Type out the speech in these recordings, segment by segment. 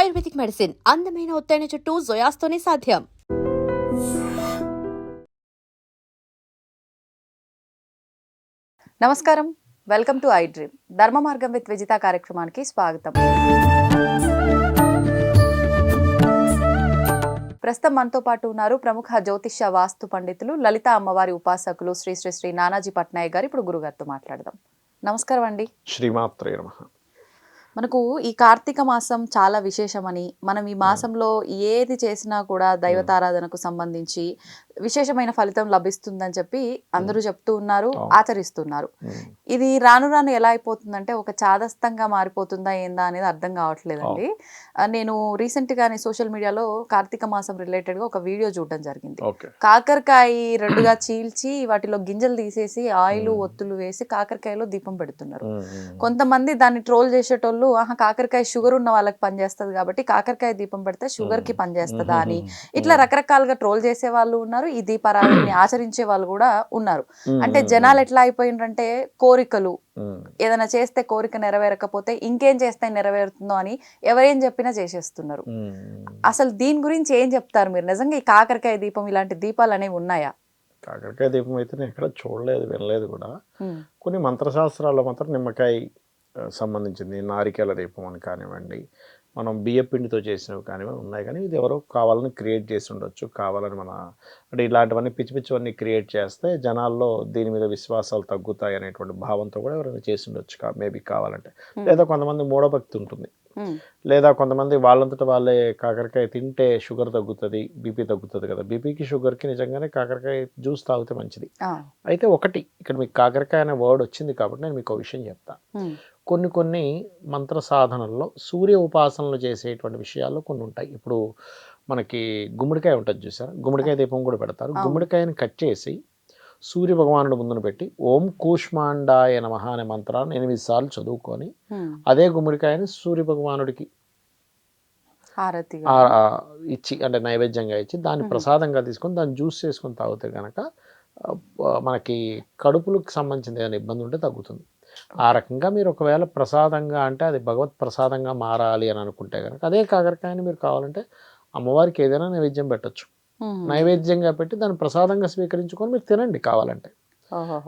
Ayurvedic medicine అందమైన ఒత్తైన చుట్టూ జొయాస్తోనే సాధ్యం. నమస్కారం. Welcome to iDream. Dharma Margam with Vijitha కార్యక్రమానికి స్వాగతం. ప్రస్తుతం మనతో పాటు ఉన్నారు ప్రముఖ జ్యోతిష్య వాస్తు పండితులు లలిత అమ్మవారి ఉపాసకులు శ్రీ శ్రీ శ్రీ నానాజీ పట్నాయక్ గారు. ఇప్పుడు గురుగారితో మాట్లాడదాం. నమస్కారం అండి. శ్రీమాత్రే నమ. మనకు ఈ కార్తీక మాసం చాలా విశేషమని మనం ఈ మాసంలో ఏది చేసినా కూడా దైవతారాధనకు సంబంధించి విశేషమైన ఫలితం లభిస్తుందని చెప్పి అందరూ చెప్తూ ఉన్నారు. ఆచరిస్తున్నారు. ఇది రాను రాను ఎలా అయిపోతుందంటే ఒక చాదస్తంగా మారిపోతుందా ఏందా అనేది అర్థం కావట్లేదండి. నేను రీసెంట్ గానే సోషల్ మీడియాలో కార్తీక మాసం రిలేటెడ్గా ఒక వీడియో చూడడం జరిగింది. కాకరకాయ రెండుగా చీల్చి వాటిలో గింజలు తీసేసి ఆయిల్. ఒత్తులు వేసి కాకరకాయలో దీపం పెడుతున్నారు. కొంతమంది దాన్ని ట్రోల్ చేసేటోళ్ళు ఆహా కాకరకాయ షుగర్ ఉన్న వాళ్ళకి పనిచేస్తుంది కాబట్టి కాకరకాయ దీపం పెడితే షుగర్కి. పనిచేస్తుందా అని. ఇట్లా రకరకాలుగా ట్రోల్ చేసే వాళ్ళు ఉన్నారు ఈ దీపారాధనని ఆచరించే వాళ్ళు కూడా ఉన్నారు. అంటే జనాలు ఎట్లా అయిపోయిండ్రంటే కోరికలు. ఏదైనా చేస్తే కోరిక నెరవేరకపోతే ఇంకేం చేస్తే నెరవేరుతుందో అని ఎవరేం చెప్పినా చేసేస్తున్నారు. అసలు దీని గురించి ఏం చెప్తారు మీరు? నిజంగా ఈ కాకరకాయ దీపం ఇలాంటి దీపాలు అనేవి ఉన్నాయా? కాకరకాయ దీపం అయితే నేను ఎక్కడ చూడలేదు వినలేదు కూడా. కొన్ని మంత్రశాస్త్రాల్లో మాత్రం నిమ్మకాయ సంబంధించింది. నారికేల దీపం అని కానివ్వండి మనం బియ్య పిండితో చేసినవి కానివ్వండి ఉన్నాయి. కానీ ఇది ఎవరో కావాలని క్రియేట్ చేసి ఉండొచ్చు. కావాలని మన అంటే ఇలాంటివన్నీ పిచ్చి పిచ్చివన్నీ క్రియేట్ చేస్తే జనాల్లో దీని మీద విశ్వాసాలు తగ్గుతాయి అనేటువంటి భావంతో కూడా ఎవరైనా చేసి ఉండొచ్చు మేబీ కావాలంటే. లేదా కొంతమంది మూఢభక్తి ఉంటుంది. లేదా కొంతమంది వాళ్ళంతట వాళ్ళే కాకరకాయ తింటే షుగర్ తగ్గుతుంది బీపీ తగ్గుతుంది కదా. బీపీకి షుగర్కి నిజంగానే కాకరకాయ జ్యూస్ తాగితే మంచిది. అయితే ఒకటి ఇక్కడ మీకు కాకరకాయ అనే వర్డ్ వచ్చింది కాబట్టి నేను మీకు ఒక విషయం చెప్తా. ఉమ్, కొన్ని కొన్ని మంత్ర సాధనల్లో సూర్య ఉపాసనలు చేసేటువంటి విషయాలు కొన్ని ఉంటాయి. ఇప్పుడు మనకి గుమ్మడికాయ ఉంటుంది చూసారా? గుమ్మడికాయ దీపం కూడా పెడతారు. గుమ్మడికాయని కట్ చేసి సూర్య భగవానుడు ముందున పెట్టి ఓం కూష్మాండాయ నమః అనే మంత్రాన్ని ఎనిమిది సార్లు చదువుకొని అదే గుమ్మడికాయని సూర్య భగవానుడికి ఇచ్చి అంటే నైవేద్యంగా ఇచ్చి దాన్ని. ప్రసాదంగా తీసుకొని దాన్ని జ్యూస్ చేసుకొని తాగితే కనుక మనకి కడుపులకు సంబంధించిన ఏదైనా ఇబ్బంది ఉంటే తగ్గుతుంది. ఆ రకంగా మీరు ఒకవేళ ప్రసాదంగా అంటే అది భగవత్ ప్రసాదంగా మారాలి అని అనుకుంటే కనుక అదే కాకరకాయని మీరు కావాలంటే అమ్మవారికి ఏదైనా నైవేద్యం పెట్టొచ్చు. నైవేద్యంగా పెట్టి దాన్ని ప్రసాదంగా స్వీకరించుకొని మీరు తినండి కావాలంటే.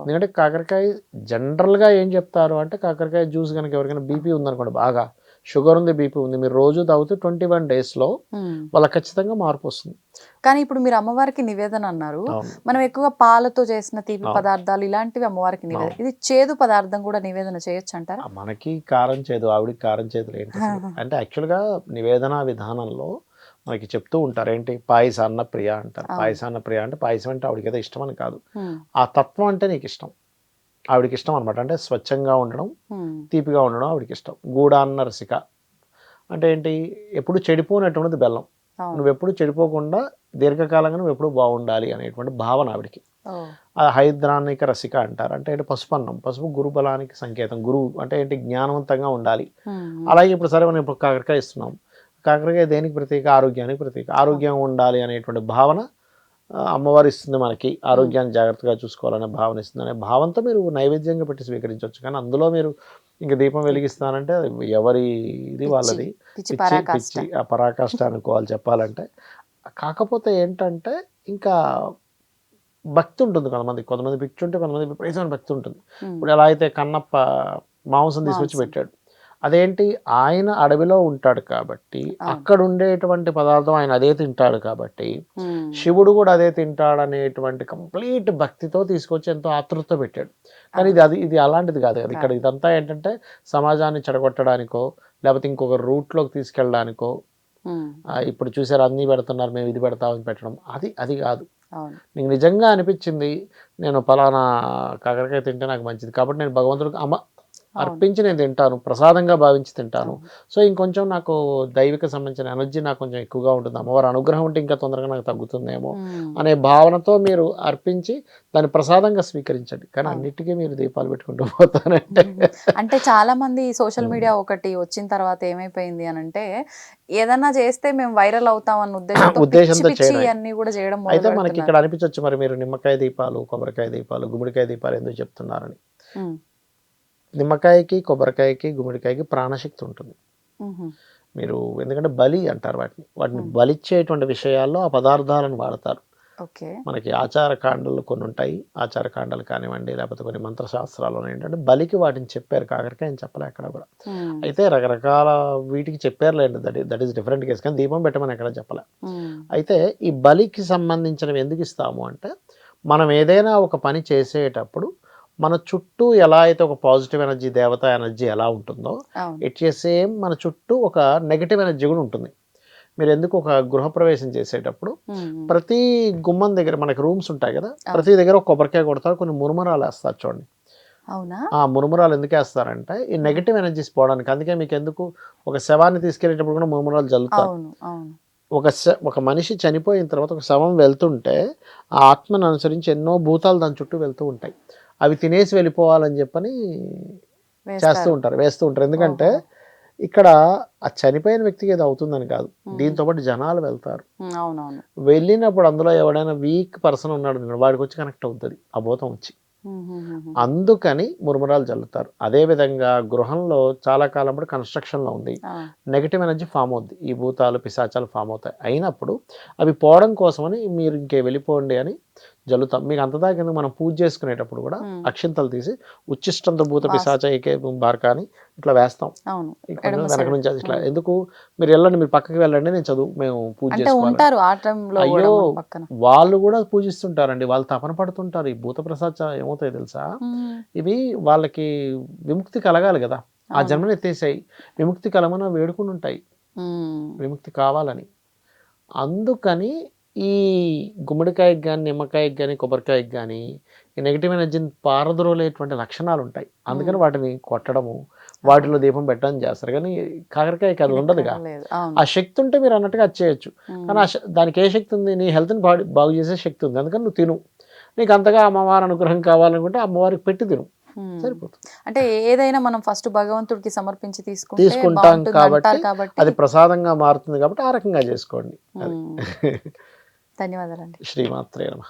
ఎందుకంటే కాకరకాయ జనరల్గా ఏం చెప్తారు అంటే కాకరకాయ జ్యూస్ కనుక ఎవరికైనా బీపీ ఉందనుకోండి బాగా షుగర్ ఉంది బీపీ ఉంది మీరు రోజు తాగితే ట్వంటీ వన్ డేస్లో. వాళ్ళకి ఖచ్చితంగా మార్పు వస్తుంది కానీ ఇప్పుడు మీరు అమ్మవారికి నివేదన అన్నారు మనం ఎక్కువగా పాలతో చేసిన తీపి. పదార్థాలు ఇలాంటివి అమ్మవారికి నివేదన. ఇది చేదు పదార్థం కూడా నివేదన చేయొచ్చు అంటారా మనకి కారం చేదు ఆవిడికి కారం చేతులు ఏంటి? అంటే యాక్చువల్గా నివేదన విధానంలో మనకి చెప్తూ ఉంటారు. ఏంటి? పాయసాన్న ప్రియ అంటారు. పాయసాన్న ప్రియ అంటే పాయసం అంటే ఆవిడకి ఏదో ఇష్టం అని కాదు ఆ తత్వం అంటే నీకు ఇష్టం. ఆవిడకి ఇష్టం అనమాట అంటే స్వచ్ఛంగా ఉండడం తీపిగా ఉండడం ఆవిడకి ఇష్టం. గూడాన్న రసిక. అంటే ఏంటి? ఎప్పుడు చెడిపోనటువంటిది బెల్లం. నువ్వు ఎప్పుడు చెడిపోకుండా దీర్ఘకాలంగా నువ్వు ఎప్పుడు బాగుండాలి అనేటువంటి భావన ఆవిడకి. ఆ హైద్రానిక రసిక అంటారు. అంటే ఏంటి? పసుపు అన్నం. పసుపు గురు బలానికి సంకేతం. గురువు అంటే ఏంటి? జ్ఞానవంతంగా ఉండాలి. అలాగే ఇప్పుడు సరే మనం ఇప్పుడు కాకరకాయ ఇస్తున్నాం. కాకరకాయ దేనికి ప్రతీక ఆరోగ్యానికి ప్రతీక ఆరోగ్యం ఉండాలి అనేటువంటి భావన అమ్మవారు ఇస్తుంది మనకి. ఆరోగ్యాన్ని జాగ్రత్తగా చూసుకోవాలనే భావన ఇస్తుంది అనే భావంతో మీరు నైవేద్యంగా పెట్టి స్వీకరించవచ్చు. కానీ అందులో మీరు ఇంకా దీపం వెలిగిస్తానంటే అది ఎవరి ఇది వాళ్ళది? పిచ్చి పిచ్చి పరాకాష్ట. అనుకోవాలి చెప్పాలంటే. కాకపోతే ఏంటంటే ఇంకా భక్తి ఉంటుంది కొంతమంది కొంతమంది పిచ్చి ఉంటే కొంతమంది విపరీతమైన భక్తి ఉంటుంది. ఇప్పుడు ఎలా అయితే కన్నప్ప మాంసం తీసుకొచ్చి. పెట్టాడు. అదేంటి? ఆయన అడవిలో ఉంటాడు కాబట్టి. అక్కడ ఉండేటువంటి పదార్థం ఆయన అదే తింటాడు కాబట్టి శివుడు కూడా అదే తింటాడు అనేటువంటి కంప్లీట్ భక్తితో తీసుకొచ్చి ఎంతో ఆతృత పెట్టాడు. కానీ ఇది అది ఇది అలాంటిది కాదు. కదా ఇక్కడ ఇదంతా ఏంటంటే సమాజాన్ని చెడగొట్టడానికో లేకపోతే ఇంకొక రూట్లోకి తీసుకెళ్ళడానికో ఇప్పుడు చూసారు అన్నీ పెడుతున్నారు మేము ఇది పెడతామని పెట్టడం. అది అది కాదు. నీకు నిజంగా అనిపించింది నేను పలానా కాకరకాయ తింటే నాకు మంచిది కాబట్టి నేను భగవంతుడికి అమ్మ అర్పించి నేను తింటాను ప్రసాదంగా భావించి తింటాను. సో ఇంకొంచెం నాకు దైవిక సంబంధించిన ఎనర్జీ నాకు కొంచెం ఎక్కువగా ఉంటుంది. అమ్మవారి అనుగ్రహం ఉంటే ఇంకా తొందరగా నాకు తగ్గుతుందేమో అనే భావనతో మీరు అర్పించి దాన్ని ప్రసాదంగా స్వీకరించండి. కానీ. అన్నిటికీ మీరు దీపాలు పెట్టుకుంటూ పోతానంటే అంటే చాలా మంది సోషల్ మీడియా ఒకటి వచ్చిన తర్వాత ఏమైపోయింది అని అంటే ఏదన్నా చేస్తే మేము వైరల్ అవుతాం అన్న ఉద్దేశంతో. అన్ని కూడా చేయడం అయితే మనకి ఇక్కడ అనిపించవచ్చు మరి మీరు నిమ్మకాయ దీపాలు కొబ్బరికాయ దీపాలు గుమ్మడికాయ దీపాలు ఎందుకు చెప్తున్నారని. నిమ్మకాయకి కొబ్బరికాయకి గుమ్మడికాయకి ప్రాణశక్తి ఉంటుంది. మీరు ఎందుకంటే బలి అంటారు వాటిని. వాటిని బలిచ్చేటువంటి విషయాల్లో ఆ పదార్థాలను వాడతారు. ఓకే. మనకి ఆచార కాండలు కొన్ని ఉంటాయి. ఆచార కాండలు కానివ్వండి లేకపోతే కొన్ని మంత్రశాస్త్రాలు ఏంటంటే బలికి వాటిని చెప్పారు. కాకరకాయ అని చెప్పలే అక్కడ కూడా. అయితే రకరకాల వీటికి చెప్పారులేండి that that is different case. కానీ దీపం పెట్టమని ఎక్కడ చెప్పలే. అయితే ఈ బలికి సంబంధించినవి ఎందుకు ఇస్తాము అంటే మనం ఏదైనా ఒక పని చేసేటప్పుడు మన చుట్టూ ఎలా అయితే ఒక పాజిటివ్ ఎనర్జీ దేవత ఎనర్జీ ఎలా ఉంటుందో ఇట్ సేమ్ మన చుట్టూ ఒక నెగటివ్ ఎనర్జీ కూడా ఉంటుంది. మీరు ఎందుకు ఒక గృహప్రవేశం చేసేటప్పుడు. ప్రతి గుమ్మం దగ్గర మనకి రూమ్స్ ఉంటాయి కదా ప్రతి దగ్గర ఒక కొబ్బరికాయ కొడతారు కొన్ని మురుమరాలు వేస్తారు చూడండి. ఆ మురుమురాలు ఎందుకు వేస్తారంటే ఈ నెగటివ్ ఎనర్జీస్ పోవడానికి. అందుకే మీకు ఎందుకు ఒక శవాన్ని తీసుకెళ్ళేటప్పుడు కూడా మురుమురాలు జల్లుతారు. ఒక శ- ఒక మనిషి చనిపోయిన తర్వాత ఒక శవం వెళ్తుంటే ఆ ఆత్మను అనుసరించి ఎన్నో భూతాలు దాని చుట్టూ వెళ్తూ ఉంటాయి. అవి తినేసి వెళ్ళిపోవాలని చెప్పని చేస్తూ ఉంటారు వేస్తూ ఉంటారు. ఎందుకంటే ఇక్కడ ఆ చనిపోయిన వ్యక్తికి ఏదో అవుతుందని కాదు. దీంతో పాటు జనాలు వెళ్తారు. వెళ్ళినప్పుడు అందులో ఎవడైనా వీక్ పర్సన్ ఉన్నాడు వాడికి వచ్చి కనెక్ట్ అవుతుంది ఆ భూతం వచ్చి. అందుకని మురుమురాలు చల్లుతారు అదేవిధంగా గృహంలో చాలా కాలం పాటు కన్స్ట్రక్షన్లో ఉంది. నెగిటివ్ ఎనర్జీ ఫామ్ అవుద్ది. ఈ భూతాలు పిశాచాలు ఫామ్ అవుతాయి. అయినప్పుడు అవి పోవడం కోసమని మీరు ఇంకే వెళ్ళిపోండి అని జల్లుతాం మీకు అంతదాకా ఎందుకు మనం పూజ చేసుకునేటప్పుడు కూడా. అక్షింతలు తీసి ఉచ్చిష్టంతో భూత పిశాచ ఏకే బార్కా అని ఇట్లా వేస్తాం. వెనక. నుంచి అది ఇట్లా ఎందుకు? మీరు వెళ్ళండి మీరు పక్కకి వెళ్ళండి నేను చదువు మేము పూజ ఉంటారు కూడా అయ్యో వాళ్ళు కూడా పూజిస్తుంటారండి. వాళ్ళు తపన పడుతుంటారు. ఈ భూత ప్రసాద్ ఏమవుతాయి తెలుసా. ఇవి వాళ్ళకి విముక్తి కలగాలి కదా. ఆ. జన్మను ఎత్తేసాయి. విముక్తి కలమన వేడుకుని ఉంటాయి. విముక్తి కావాలని. అందుకని ఈ గుమ్మడికాయకి కానీ నిమ్మకాయకి కానీ కొబ్బరికాయకి కానీ నెగిటివ్ ఎనర్జీని పారద్రోలేటువంటి లక్షణాలు ఉంటాయి అందుకని వాటిని కొట్టడము వాటిలో దీపం పెట్టడం చేస్తారు. కానీ కాకరకాయకి అది ఉండదుగా. ఆ శక్తి ఉంటే మీరు అన్నట్టుగా అది చేయొచ్చు. కానీ దానికి ఏ శక్తి ఉంది? నీ హెల్త్ని బాడీ బాగు చేసే శక్తి ఉంది. అందుకని నువ్వు తిను. నీకు అంతగా అమ్మవారి అనుగ్రహం కావాలనుకుంటే అమ్మవారికి పెట్టి తిను. సరిపోతుంది. అంటే ఏదైనా మనం ఫస్ట్ భగవంతుడికి సమర్పించి తీసుకుంటే తీసుకుంటాం కాబట్టి అది ప్రసాదంగా మారుతుంది కాబట్టి ఆ రకంగా చేసుకోండి. ధన్యవాదాలండి. శ్రీమాత్రే నమ.